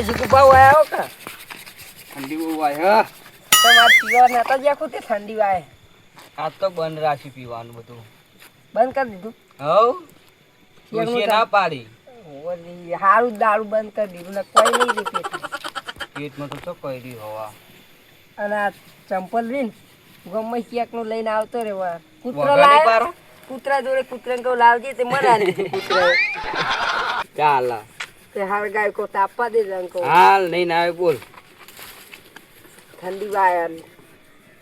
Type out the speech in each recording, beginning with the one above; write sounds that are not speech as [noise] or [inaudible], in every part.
લે જીગુબા આયો કા. ઠંડી બહુ વાય તમારે પીવા નતા જ્યાં ખુદ ઠંડી વાય. આજ તો બંધ રાખી પીવાનું બધું. બંધ કરી દીધું? હવ. કેમનું ના પાડી. હારું દારૂ બંધ કરી દીધું ને કોઈ નહીં રહી પેટમાં. પેટમાં તો શું કરી હવા? અને આ ચંપલ રીન ગમે ક્યાંકનું લઈને આવતો રે વાર કૂતરો લાવ્યો કૂતરા જોડે કૂતરાને કહું લાવજે તે દીધું [laughs] ચાલ. તે હાર કો તાપવા દે જણ હાલ નહીં ના આવે બોલ. ઠંડી વાય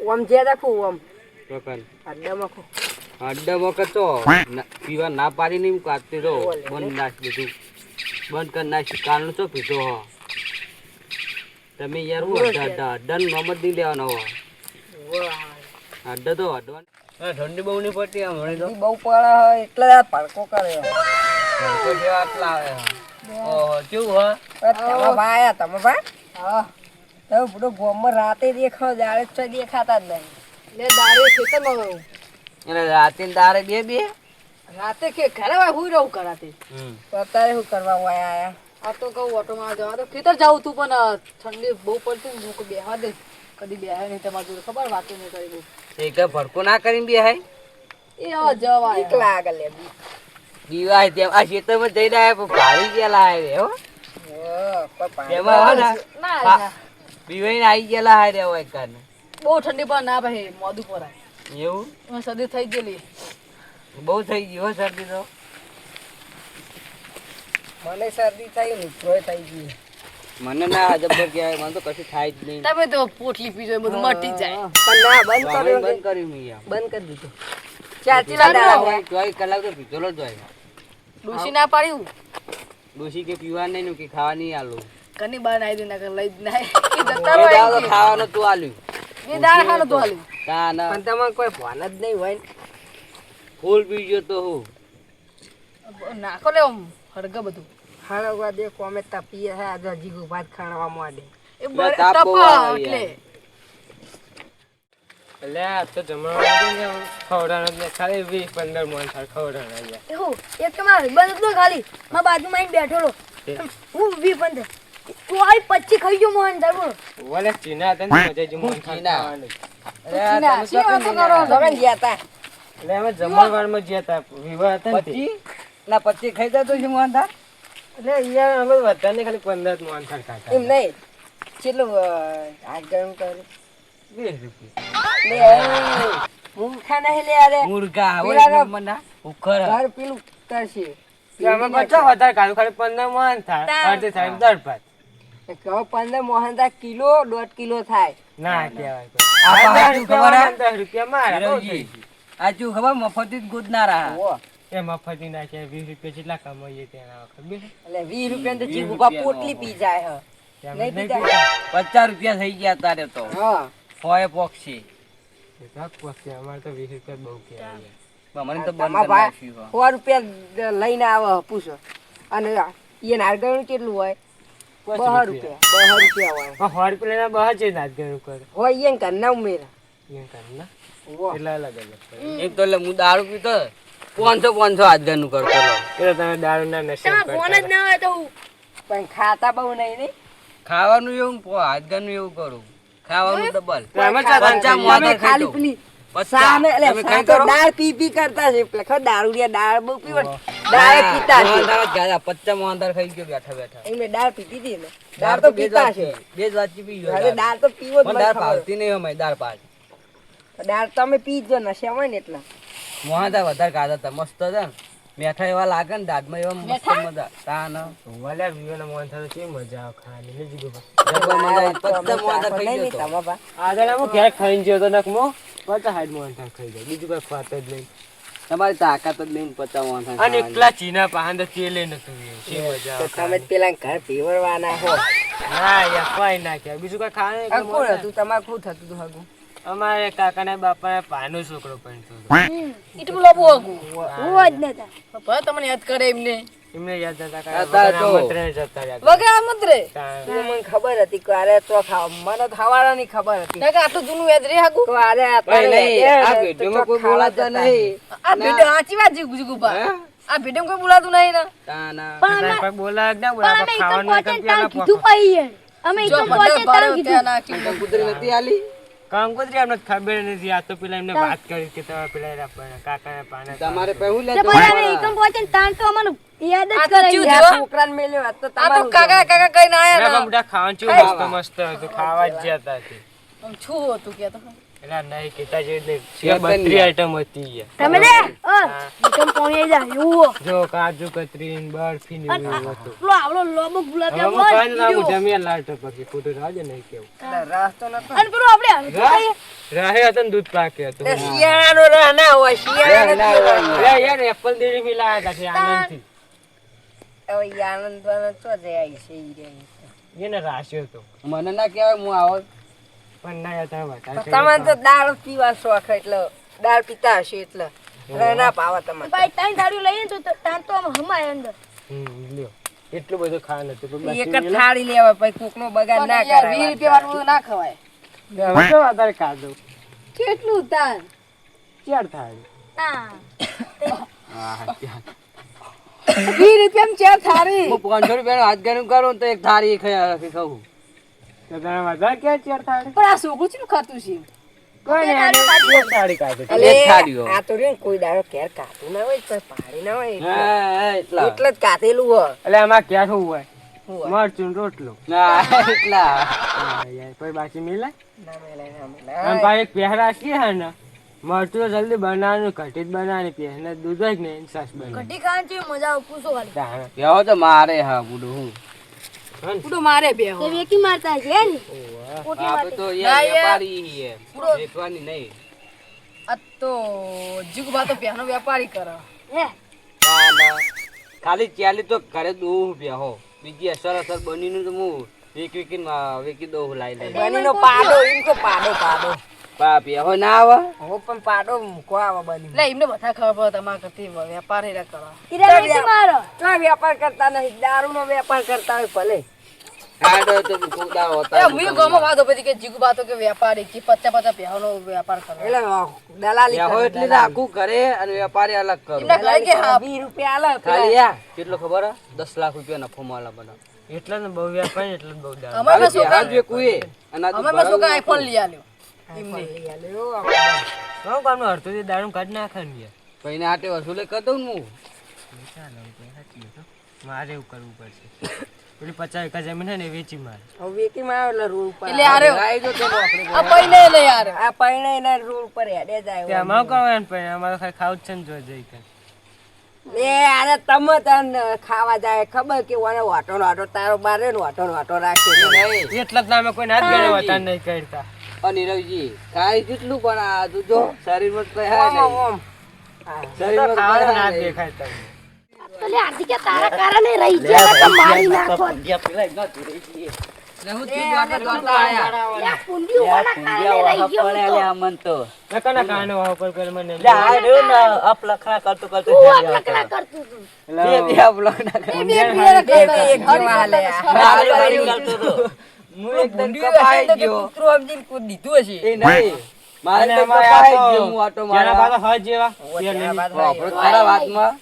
ઓમ જે રાખું ઓમ. ચોકન. અડ્ડા મખો. અડ્ડા વખત તો પીવા ના પાડી નહીં કાઢતી તો બંધ નાખ દીધું બંધ કરી નાખી કારણ તો પીધો હો? તમે યાર હું અડ્ડા. અડ્ડા અડ્ડા નંબર દી લેવાનો હો. અડ્ડા તો અડવા ઠંડી બહુ નહીં પડતી વળી તો. બહુ પડે એટલે પડકો કરે પડકો જેવા આટલા આવે. ઓહો કેવું હે? તમે ભાઈ તમે ભાઈ? હા. તમે બધો ગોમમાં રાતે દેખો દાડે તો દેખાતા જ નહીં. લે દારૂ ખેતરમાં રહું એને રાતે દારે બે બે? રાતે કે ઘરે હોય હું રહું કરાતે અત્યારે શું કરવા વાયા આયા? આ તો કહું ઓટોમાં જવા તો ખેતર જાઉં તું પણ ઠંડી બહુ પડતી ને હું કહું બેહવા દે. કદી બેહે નહીં તમારી જોડે ખબર? વાતો નહીં કરી બહુ. એ કે ભડકો ના કરીને બે હાય એ જવા એક લાગે લે બીક. દીવાય તેમ આ ખેતરમાં જઈને આવ્યા પણ ભારી ગયેલા હાય હો ઓહ, કોઈ પાણી તેમાં હો ને ના હા. ના. બીવાઈને આવી ગયેલા હાય હોય કાને બહુ ઠંડી પણ ના ભાઈ મોદું પરાય એવું? એમાં થઈ ગયેલી. બહુ થઈ ગયું હો શરદી તો. મને શરદી થઈ ને થઈ ગઈ. મને ના જબર કહેવાય મને તો કશું થાય જ નહીં. તમે તો પોટલી પીજો બધું મટી જાય. પણ ના બંધ કર્યું બંધ કર્યું મેં બંધ કરી દીધું. ચાર ચીલા દાડા. હોય કલાક તો પીધેલો જ હોય. ડોસી ના પાડ્યું? ડોસી કે પીવા નહીં કે ખાવા નહીં આલું. કની બાર આવી દે ના લઈ ના નાય એ બે જતા દાડો રહો તો ખાવાનું તું આલ્યું. બે દાળ ખાનો તો હાલ્યું ના ના. પણ તમારે કોઈ ભાન જ નહીં હોય ફૂલ બીજો તો હું. નાખો લે આમ બધું. હાલો દે કોમે તપીએ હે આજે જીગુ ભાત ખાણવા માંડે. એ બર- તાપ એટલે. એટલે આ તો જમવાનું ખવડાવવાનું જ ખાલી વીસ પંદર મણ થાય ખવડાવવાનું યાર. એવું એક તો મારે બંધ તો ખાલી. મારા બાજુમાં આવીને બેઠો રહો. હું વી બંધ તું આવી પચી ખાઈ ગયો મોહન તાર બોલો. ઓલે ચીના હતા મજા જ મન ચીના? અરે તમે શી કરો? તમે ગયા તા એટલે અમે જમણવારમાં ગયા તા વિવાહ હતા ને તે. પચી? ના પચી ખાઈ જતો છે મોહનથાળ? એટલે અહીંયા અમે વધારે ખાલી પંદર મોહન મણ ખાતા એમ નહીં. કેટલું આ ગરમ કરે વીસ રૂપિયા. લે મૂર્ખા નહીં લે અરે મુર્ગા હોય મના ઉખર. ઘર પેલું તરશે અમે બધા વધારે ખાધું ખાલી પંદર મણ થાય. અડધી થાય દળ ભાત. કહો પંદર મોહનદા કિલો દોઢ કિલો થાય. ના કહેવાય દસ ખબર રૂપિયા મારા આ મફતી ગુદ ના રહા. એ મફતી નાખ્યા વીસ રૂપિયા જેટલા કમાઈએ તેના ખબર એટલે વીસ રૂપિયા તો પોટલી પી જાય હ. પચાસ રૂપિયા થઈ ગયા તારે તો. હા. હોય પોક્ષી. એ તો અમારે તો વીસ રૂપિયા બહુ કહેવાય. મને તો બંધ સો રૂપિયા લઈને આવે પૂછો. અને એ નારગળનું કેટલું હોય? બહ રૂપિયા. બહ રૂપિયા હોય. સો રૂપિયા બહાર છે ગયું કરે. હોય એ ઘરના ઉમેરા. એમ કરે ને એટલે અલગ અલગ એક તો એટલે હું દારૂ પીતો પાંચસો પાંચસો આજગાનું કરતો એટલે તમે નશા ફોન જ ના હોય તો હું પણ ખાતા બહુ નહીં નહીં ખાવાનું એવું પો- આજગાનું એવું કરું. ખાવાનું ડબલ ખાલી ખાઈ સામે એટલે તમે સા ખાઈ તો કરો? દાળ પી પી કરતા છે. એટલે દારૂડિયા દાળ બહુ પીવો દાળ પીતા છે. મોહનથાળ જ ખાધા. ખાઈ ગયો બેઠા બેઠા. એમને દાળ પીતી હતી ને. દાળ તો પીતા છે. બે જ વાટકી પી ગયો અરે દાળ. તો પીવો જ દાળ ભાવતી નહીં દાળ ભાત. દાળ તમે પી જ હોય ને એટલા. મોહનથાળ વધારે ખાધા હતા. મસ્ત હતા ને. મેઠા એવા લાગે ને દાદમાં એવા મસ્ત મજા તા ના વાલા વિવાના મોન થાય કે મજા આવે ખાવાની લે જીગો ભા. મજા આવી. તો અમે પચાસ મોહનથાળ ચાખો ખાઈ નહીં ગયો તો. તમારા બા. આગળ આમ ઘેર ખાઈને ગયો તો નકમો પચાસ હાઈડ મોન થા ખાઈ જાય બીજું કઈ ખાતો જ નહીં તમારી તાકાત જ લઈને મોન થા અને એકલા ચીના પાહન તો તેલે નતું. કેવી મજા તો તમે પેલા ઘર પીવરવાના હો ના યાર કોઈ ના કે બીજું કઈ ખાવાનું કોણ હતું તમારે શું થતું હતું હગું. અમારે કાકાના બાપાને પાનો છોકરો પણ. એટલું લોબો હતું હું જ નતા ભાઈ તમને યાદ કરે એમને? એમને યાદ હતા હતા કાકા તો. આમંત્રણ જતા રહ્યા વગર આમ જ રે તા- તો મને ખબર હતી કે અરે તો મને ખાવાના ખબર હતી. કે આટલું જૂનું યાદ રે હાગુ તો અરે ભાઈ અત્યારે નહીં, એ આ પેટીમાં કોઈ બોલાતા નહીં. આ ભીડ સાચી વાત જીગુ આ ભેટે કોઈ બોલાતું નહીં ને. પણ કોઈ ના ખાવાનું કીધું અમે કીધું. આલી. કંકોત્રી અમને ખબર નથી. આ તો પેલા એમને વાત કરી કે તમે પેલા પર પાને તમારે પહેલું લે તો પછી એકમ પહોંચે ને તાણ તો અમને યાદ જ કરે ચૂ છોકરાને મેલ્યો આ તો આ તો કાકા કાકા કઈ ના આયા બધા ખાવાનું ચેવું મસ્ત મસ્ત હતું. ખાવા જ જતા હતા તે. ને હતું કે તો? નહીં બત્રી આઈટમ હતી યાર. તમે દે અ, એકમ પહોંચી જાય એવું જો કાજુ કતરી બરફી ને એવું હતું. પેલો આવડો લોબો ગુલાબ હવે જાંબુ હું હોય કઈ ને ના ઈયો. જમીએ લાલતો પછી ખોટું રાજે નહીં કેવું રસ તો નતો અને પેલું આપણે હલકું ખાઈએ. હતો ને દૂધ પાકે હતું. એ શિયાળાનો રહ ના હોય શિયાળાનો યાર એપલ દેરી મિલાયા હતા આનંદથી આનંદવાનો ચો જાય છે ઈ રે. એને રાશ્યો હતો મને ના કહેવાય હું આવો પણ ના હતા વધારે તમને તો દાળ પીવા શોખ એટલે દાળ પીતા હશે એટલે. ના પાવા તમારે ભાઈ ત્રણ થાળીઓ લઈએ ને તો તાણ તો આમ હમાય અંદર. લ્યો. એટલું બધું ખાવાનું હતું. પણ એક જ થાળી લેવા પછી કોકનો બગાડ ના કરાય રૂપિયા વાળું ના ખવાય. હવે તો વધારે ખાધું કેટલું તાન ચાર થાળી? હા વીસ રૂપિયા ચાર થારી પાંચસો રૂપિયાનું હાથ ગણું કરું તો એક થાળી ખાઈ ખાઉં. તો તમે વધારે ક્યાં ચાર થાય પણ આ છોકરું શું ખાતું છે? કોઈ નહીં એક સાડી કાઢી અલે, એક થાળીઓ. આ તો રહ્યું કોઈ દાડો ઘેર કાઢું ના હોય તો પાડી ના હોય એટલે. જ હોય. આમાં ક્યાં શું હોય? મરચું ને રોટલો. ના એટલા. હા, કોઈ બાકી મિલે? અને ભાઈ એક પહેરા કે હે ને મરચું જલ્દી બનાવવાનું ઘટી જ બનાવવાની પહેને દૂધ જ નહીં સાસ બનાવે કઢી ખાવાની મજા આવે પૂછો કેવો તો મારે હા બુડું હું. પૂડો મારે બે તે વેકી મારતા છે ને? આપણે મારતા તો યાર વેપારી વેપારી પૂડો વેચવાની નહીં. આ તો જીગુબા તો બેનો વેપારી કરે. હે. ખાલી ચાલી તો ઘરે દોહ બેહો બીજી અસર અસર બનીનું તો હું વેકી વેકી વેકી દોહ લાઈ લઈ બનીનો પાડો ઇન તો પાડો પાડો. બા બેહો ના આવે. હો પણ પાડો મૂકવા આવે બની એટલે એમને બધા ખબર પડે કરતી વેપાર હેરા કરો ઈરા વેકી મારો. તો વેપાર કરતા નહીં દારૂનો વેપાર કરતા હોય ભલે. આડો તો ખોદા હોતા હું ગામમાં વાત હતી કે જીગુબા તો કે વેપારી કે પચાસ પચાસ પહેવાનો વેપાર કરે એટલે દલાલી કરે, એટલે આખું કરે અને વેપારી અલગ કરો. કે રૂપિયા આલે ખાલી યા કેટલો ખબર હે? દસ લાખ રૂપિયા નફો મળે બનાવ એટલે ને બહુ વ્યાપાર ને એટલે બહુ અમારે છોકરા કુએ અને આ ભરાવું આઈફોન લઈ આલ્યો. દારૂ કાઢી નાખે ને પૈને હાટે વસૂલે કરી ને હું. ચાલો એ તો સાચી વાત હો. મારે એવું કરવું પડશે. પેલી પચાસ વીઘા જમીન છે ને વેચી મારે. હવે વેકીમાં આવે એટલે રોડ ઉપર એટલે આરે લાઈ દો તો આ પૈને લઈ યાર આ પરણાઈને રોડ ઉપર હેડે જાય તે અમારે ખાવું છે ને જો જઈ કર લે અરે તમે તને ખાવા જાય ખબર કે ઓને વાટો વાટો તારો બારે ને વાટો વાટો રાખે નહીં એટલા જ નામે કોઈ ના જ. નહીં કરતા. અને રવિજી જેટલું પણ આ તું જો શરીરમાં તો કઈ હાય ઓમ, નહીં. શરીરમાં ના. દેખાય તમને અલે આથી કે તારા કારણે રહી ગયા તો મારી નાખો. નકા ના પેલા મને તું અપલખણા કરતું તું. હું કપાઈ ગયો. કૂતરું સમજીને દીધું હશે. એ નહીં. મારે કપાઈ ગયો હું હજ જેવા. તારા વાતમાં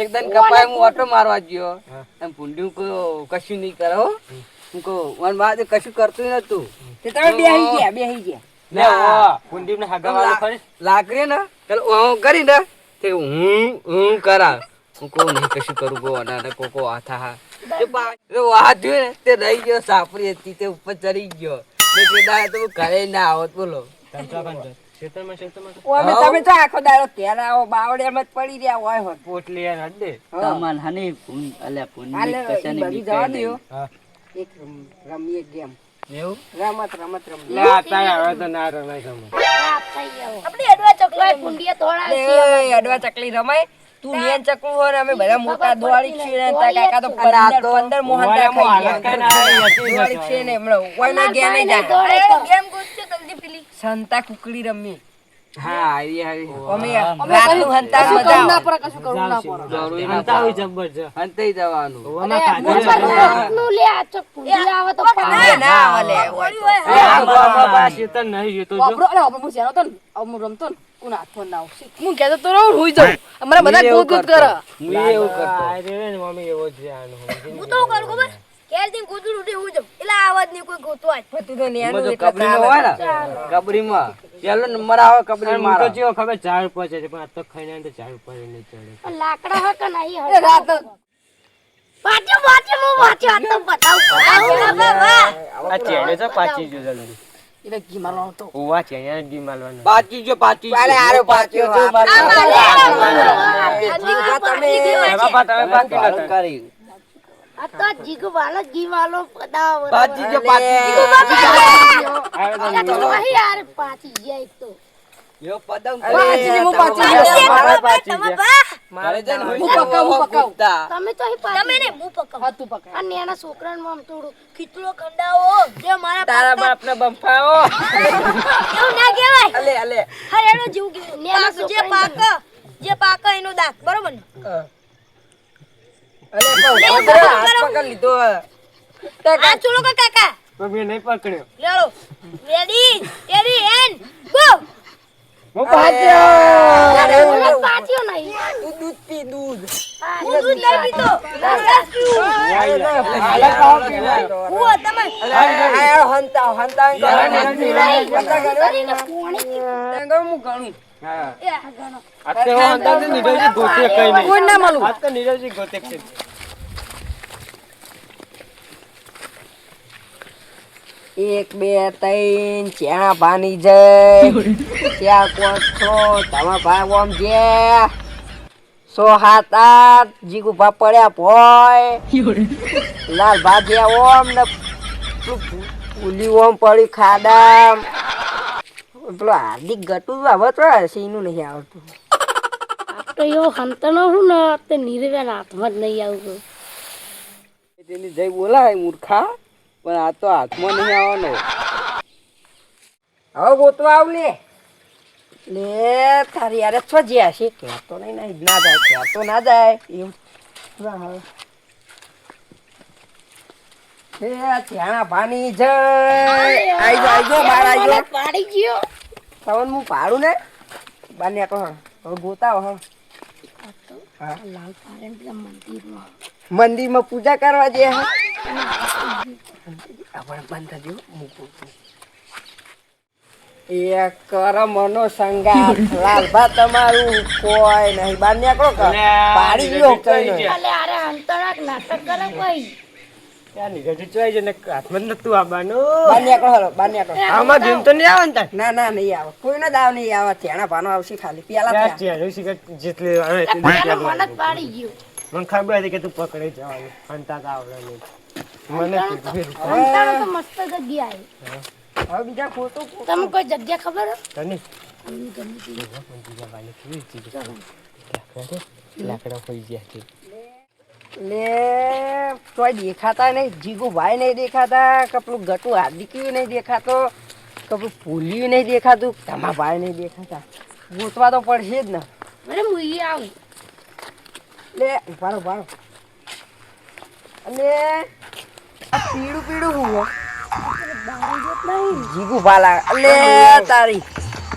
એકદમ કપાય હું ઓટો મારવા ગયો. એમ કશું નહીં કરો હું. કહું મારા બા તો કશું કરતું નતું તે તમે બેહી ગયા ગયા. ખરી લાકડી ને પેલો હું કરી ને તે હું હું કરા હું કહું નહીં કશું કરું કો અને કોકો આથા તે વાત જોઈ તે રહી ગયો સાપરી હતી તે ઉપર ચડી ગયો. ને તે દાડે તો ઘરે ના આવત બોલો. તમે ચા કાંઈ ખેતરમાં ખેતરમાં? તો ઓમે તમે તો આખો દાડો ત્યાં આવો બાવળિયામાં જ પડી રહ્યા હોય હોત. પોટલી યાર હદ દે હાલે ઈ બધું જવા દ્યો. એક રમીએ ગેમ. એવું? રમત રમત રમીએ. લે આ હવે તો ના રમાય. આપણે ચકલી રમાય. તું નિયન ચકલું હોય ને અમે બધા મોટા દોડી છીએ ને તા કાકા તો પંદર પંદર મોહનતા ખાઈ દોડી છીએ ને હમણાં કોઈને ગયા નહીં જા ગેમ ગુસ્સે જલ્દી પેલી? સંતા કુકડી રમી. હા હારી હારી. અમે રાતનું હંતા કશું ના બધા કશું કરવું ના પડે. દોડવું હોય જબરજસ્ત અંતેય જવાનું. ઓમાં ખાધું લે આ ચક પુંડી તો ના ઓલે આ બાબા નહીં જો. હું તો હું રમતો ને. કોણ હાથમાં ના આવશે હું કહેતો તો રહું હુઈ જાઉં. અમારા બધા ગોત ગોત કરે. હું એવું કરતો. આ રે ને મમ્મી એવો જ આનો હું તો કરું ખબર? ક્યારથી ગોતું ઉઠી હું જાઉં. એટલે આવાજ નહીં કોઈ ગોતવા જ. પણ તો એમાં નેનું તો એટલે કબરીમાં હોય ને? કબરીમાં. પેલો નંબર આવે કબરી તો જેવો ખબર ચાર ઉપર છે પણ આ તો ખાઈને તો ચાર ઉપર નહીં ચડે. લાકડા હોય કે નહીં રાત. હું વાંચો આ તો બતાવું. આ ચેડે તો પાછી જો જલ્દી એટલે ઘી મારવાનો હતો. ઓવા છે અહીંયા ઘી માલવાનો પાચી જો પાચી અરે આરે પાછો તમે એમાં પા તમે બાકી નતા કરી આ તો જીગુ વાલો ઘી વાલો બતાવો પાચી જો પાચી આવે તો નહીં યાર પાછી જાય તો. યો પદમ પાછી હું પાછી મારા પાચી તમે ગયા. બા મારે છે હું પકાવું, હું પકાવું. તમે તો અહીં તમે ને હું પકાવ. હા તું પકડ આ નાના છોકરાને આમ થોડું ખીચડો ખંડાવો જે મારા તારા બાપ બંફાવો એવું ના કહેવાય. અલે અલે. હરે એનો જીવ કહેવાય પાક જે પાક જે પાક એનો દાખ બરોબર ને? અલે પણ ઊભો હાથ પકડ લીધો આ ચૂલો કાકા? મમ્મી નહીં પકડ્યો. લેડો. Ready ready and go. હું પાછો પાછ્યો નહીં. તું દૂધ પી દૂધ. હું દૂધ નહીં પીતો. રસ પીવું હું તમે આયો હંતા હંતા હું ગણું. હા. આ તો હું અંદાજે નીરવજી ગોતે કઈ નહીં કોઈ ના મળું? આ તો નીરવજી ગોતે છે. એક બે ત્રણ ચાર પાની જય. [laughs] ત્યાં કોણ છ? તમારા ભાઈ ઓમ જે. સો હાથ આઠ જીગુ ભા પડ્યા ભોય લાલ ભાગ્યા ઓમ ને પેલું ઓમ પડ્યું ખાડામ. પેલો હાર્દિક ગટું આવે તો સીનું એનું નહીં આવતું. તો એવો હંતનો શું ને તે નીરવેના હાથમાં જ નહીં આવતું. તેની બોલા બોલાય મૂર્ખા. પણ આ તો હાથમાં નહીં આવવાનો. હવે ગોતવા આવ લે. લે તારી યાર છો જ્યાં છે કહેતો નહીં ના ના જાય કહેતો ના જાય. એવું. એ જય. આઈ જો આઈ જો આઈ જો પાડી ગયો. તવન હું પાડું ને? બાર ને કહો ગોતાવો હા લાલ પેલા મંદિરમાં મંદિરમાં પૂજા કરવા જે આપણે બંધ થજો મૂકું એ કર મનો લાલભા તમારું કોઈ નહીં. બાર નીકળો પાડી ગયો કઈ અલે અરે હંતરાક નાટક કરે કોઈ? ત્યાં નીરવજી ચોઈ છે ને હાથમાં નતું આવવાનું. બાર નીકળો હાલો બાર નીકળો. આમાં ભીમ તો નહીં આવે ને ના ના નહીં આવે. કોઈનો દાવ નહીં આવે. ત્યાંના ભાનો આવશે ખાલી પેલા ચેડું સિગરેટ જેટલી આવે એટલી પેલો જ મને પાડી ગયો. મને ખબર હતી કે તું પકડી જવાનું. અંતા તો આવડે નહીં. મને તો મસ્ત જગ્યા આવી. હવે બીજા ખોટું તમે કોઈ જગ્યા ખબર તને? લાકડા ખોઈ ગયા છે. લે તોય દેખાતા નહીં. જીગુભાઈ નહીં દેખાતા કપલું ગટુ હાર્દિક્યું નહીં દેખાતો કપલું ફૂલ્યું નહીં દેખાતું તમા ભાઈ નહીં દેખાતા. ગોતવા તો પડશે જ ને. અરે મુઈ આવું. લે ઉભારો ઉભારો અને આ પીળું પીળું હું હો? જીગુ ભાલા અલે તારી.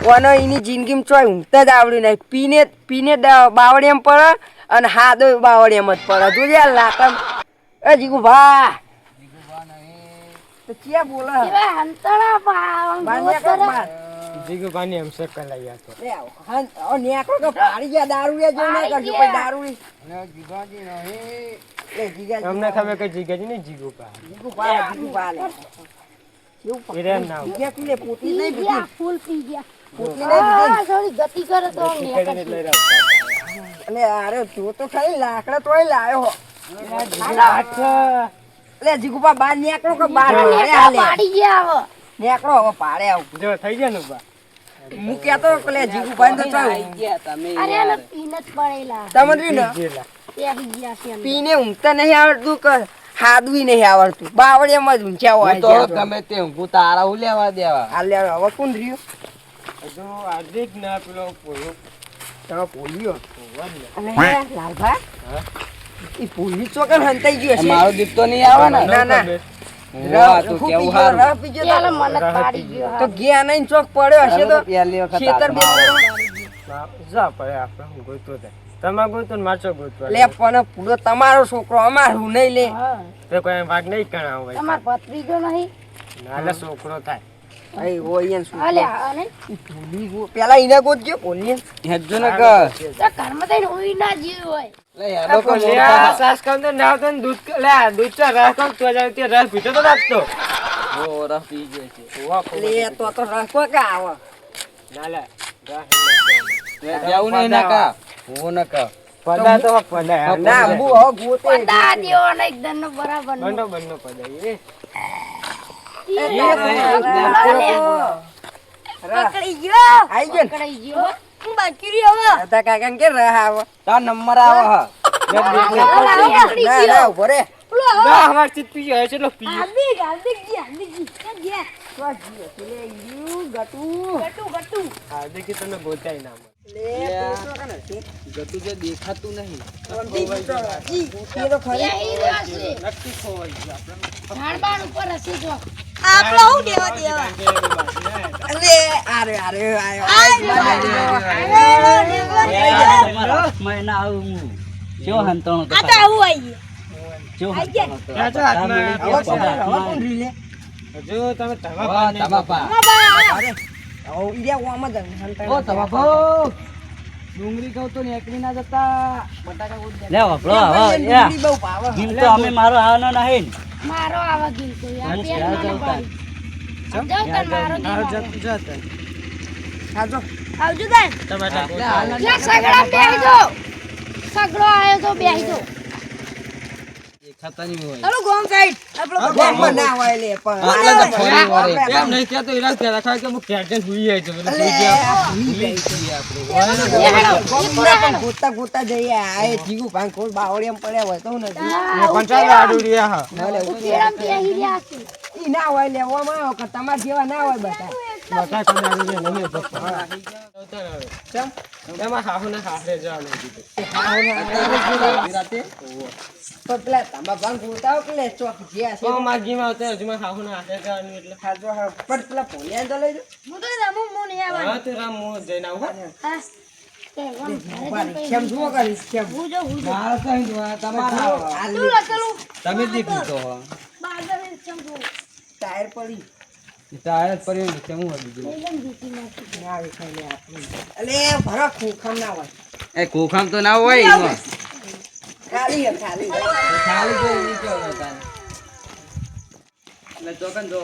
કોનો એની જિંદગીમાં ચોય ઊંઘતા જ આવડ્યું નહીં. પીને પીને બાવડી એમ પડે. અને હાદો એમ જ પડે. તું જે લાકમ એ જીગુ ભા તો ક્યાં બોલે? એવા હંતાણા પા- બાંધ્યા કર બાર. જીગુ પાણી એમ શેક કરાઈ હતો લે આવો. હા, હવે કે પાડી ગયા ના કરજો દારૂડી એ જીગાજી અમને ખબર કે જીગાજી ને જીગુ પા જીગુ જીગુ ભા લે. એવું ના લે પોતલી નહીં પી ફૂલ પી ગયા. પોતલી નહીં પીધી ગતિ કરે તો અને અરે તું તો ખાલી લાકડા તોય લાયો હો. લે જીગુપા બાર નેકળો કે બાર પાડે હાલે. પાડી ગયા હવે. નેકળો હવે પાડે આવું. જો થઈ ગયા ને બા હું કહેતો કે લે જીગુપા તો ચાલ. તમે. અરે એને પીને પડેલા. તમને ને? જેલા પેહી ગયા છે અંદર. પીને ઊંઘતા નહીં આવડતું કે હાદવી નહીં આવડતું. બાવળિયામાં જ ઊંચા હોય તો ગમે તે હું તારા હું લેવા દેવા? હાલ લે હવે કોણ રહ્યું? હજુ હાર્દિક ના પેલો પોયો. તમે પોલિયો. અને લાલભા? એ પોલી ચોકન હંતાઈ ગયો છે. મારો દીપ તો નહીં આવે ને? ના ના. તમારે ગોતો ને મારચો ગોતવા લે પણ પૂરો તમારો છોકરો અમારું નહીં લે. તો કોઈ ભાગ નહીં કણાવ હોય. તમાર ભત્રીજો નહીં. નાલે છોકરો થાય. અહીં હોય એમ અલે ભૂલી ગયો. પેલા એને ગોતજો બોલીએ હેજો ને કર તો ઘરમાં થઈને ના જીવ હોય. લે હેડો કો લે સાસ કામ તો ના આવતો દૂધ લે દૂધ ચા રસ તો જાય તે રસ પીતો તો નાખતો ઓ રફ પી ગયો છે. હોવા ખોવા લે તો તો રાખો કે આવો? ના લે રસ લે જાવું ના કા. હું ન કા. પદા તો પદા ના બુ હવે ગોતે પંડા દેવો ને એકદમ બરાબર નો. બંને બંને પદા એ. પકડી ગયો. આઈ ગયો ને. પકડાઈ ગયો. હું બાકી રહ્યો હવે. હતા કાકા કે રહા આવો. તાર નંબર આવે હા. ના ના ઊભો રે. ના અમાર ચિત પી છે લો પી હાર્દિક હાર્દિક જી હાર્દિક જી ક્યાં ગયા? લે ઈયું ગટુ. ગટુ ગટુ. હા દેખી તમે ગોતાઈ ના મળે. લે તો કાને છે ગતું જે દેખાતું નહીં. નક્કી ખોવાઈ ગયો આપણે. ઉપર હશે જો. આપણો હું દેવા દેવા આયો આ તો આવું આવી તમે અરે ઓ ઓમાં જ હંતા ઓ તમાપો ડુંગળી કહું તો નીકળી ના જતા બટાકા ઉડ લે વાપરો હવે બહુ તો અમે મારો આવવાનો નહીં. મારો આવા ગીલ કોઈ આ પેલ મને જવું પાડી મારો જત- જત. આવજો. તન. ગોતો. સગડા બેહી દો સગડો આયો તો બેહી દો દેખાતા નહીં હોય. ચાલો ગોમ સાઈડ આપણો ગોમમાં ના હોય લે પણ. આટલા તો ફરી વળે. એમ નહીં કહેતો, ઈરાજ કહેતા, ખાલી કે હું ઘેર જઈને જાય છે. બધું અલે, ગયા. આ ભૂલી જાય છે. ગોમમાં પણ ગોતા ગોતા જઈએ. આ એ જીગુ ભાંગ બાવળી એમ પડ્યા હોય તો નથી. રહ્યા. હા. ના લે પેરામ બેહી રહ્યા છે. ઈ ના હોય લેવામાં જેવા ના હોય બધા. બધા ને નહીં, પપ્પા. ચમ? એમાં હાહુને હાહરે જવાનું કીધું. તો પેલા તમારા ભાંગ ગોતા હોય કે લે ચોક જ્યાં છે. તો માગીમાં આવતા હજુ મારે હાહુને હાહરે જવાનું એટલે. ખાજો હા. પણ પેલા ભોલિયા તો લઈ હું તો રમું હું નહીં આવવાનું. હા, તે રામ જઈને આવું તમે તો ટાયર પડી. એ ટાયર જ નીચે હું ના. અલે ભરો ખોખામ ના હોય એ ખોખામ તો ના હોય એમાં. ખાલી હે, ખાલી ખાલી જોઈ નીચે હોય તારે. એટલે ચોકન જો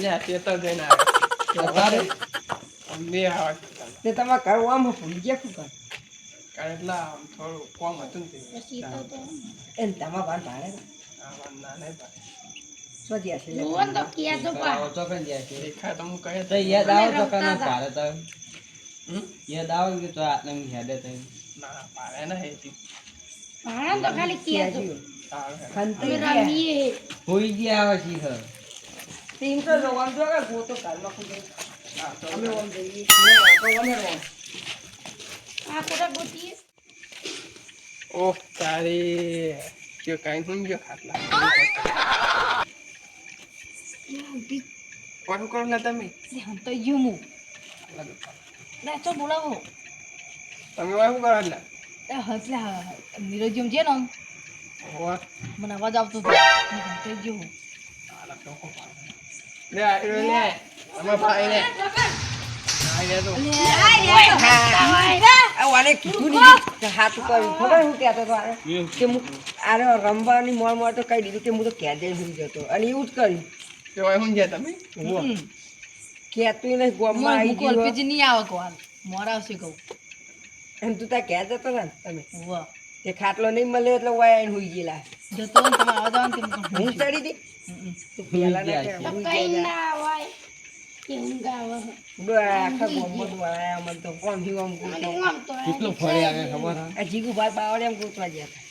લે, તે તો જઈને આવે. આવે. તે તમારા ઘર આમ ભૂલી ગયા શું કર એટલા આમ થોડું કોમ હતું ને તમારા ભાન ભાડે ના નહીં ભાઈ. શું છે જોવન તો કિયા તો પા આવો ચોકન જાય છે. દેખાય તો હું કહે તો યાદ આવો ચોકન રમતા હતા. તો. યાદ આવો કે તો આટલે હેડે તો. ના પાડે ને હેતી. ભાણા તો ખાલી કિયા તો તાળ હે. ખંતાઈ અમે ગયા. રમીએ હોઈ ગયા આવે છે સર. ટીમ તો જોવાનું જો કે ગોતો કાલમાં કૂદે. અમે ઓમ જઈએ. તો ઓમે રોમ. આ કોટા ગોતીએ ઓહ તારી કયો કાંઈ નહીં ગયો ખાટલા કોણ કોણ ના તમે. હું તો ગયું ના લે તો બોલાવો. તમે વાય શું કરો એટલે? એ હસલે નીરજમ છે ને આમ, મને અવાજ આવતો હતો. હું તો ગયો હું. લે આયરો લે. અમે ભાઈ લે. આયરો તો. આ વાને કીધું નહીં. કે હાથ કર્યું ખબર હું કહેતો હતો આને? કે હું આને રમવાની મોર મોર તો કહી દીધું કે હું તો ક્યાં સુઈ જતો. અને એવું જ કર્યું. કે હું ગયા તમે? હમ. ને ગોમમાં આવી ગયું. અલ્પેજી નહીં આવે કોલ મોર આવશે કહું. એમ તું તા ક્યાં જતો ને તમે? વાહ તે ખાટલો નહીં મળ્યો એટલે વાય આઈને હુઈ ગયેલા. જતો ને તમે આવા જવાનું તેમ હું ચડી તો પહેલા ના કઈ ના કેટલું આવે ખબર એમ ગોતવા ગયા હતા.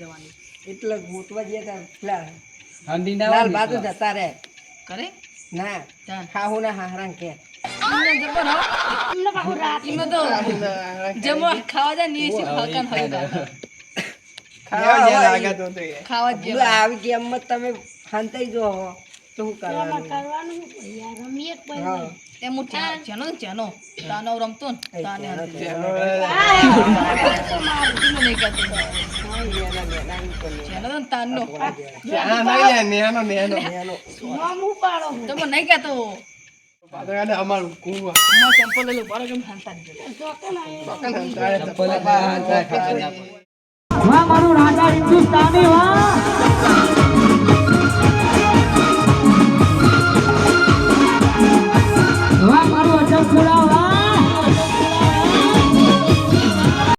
જવાની. એટલે ગોતવા ગયા હતા ઠંડી ના લાલ બાજુ જતા રહે. કરે? ના હાહુ ના હાહરા કે. ખાવા જાય ને એ. શું તો હો કરવાનું? તાનો રમતો ને તાને નહીં ને નહીં લે નેનો નેનો તો મને નહીં કહેતો. અમારું કુવા. ચંપલ. વાહ મારું રાજા હિન્દુસ્તાની વાહ. আমরা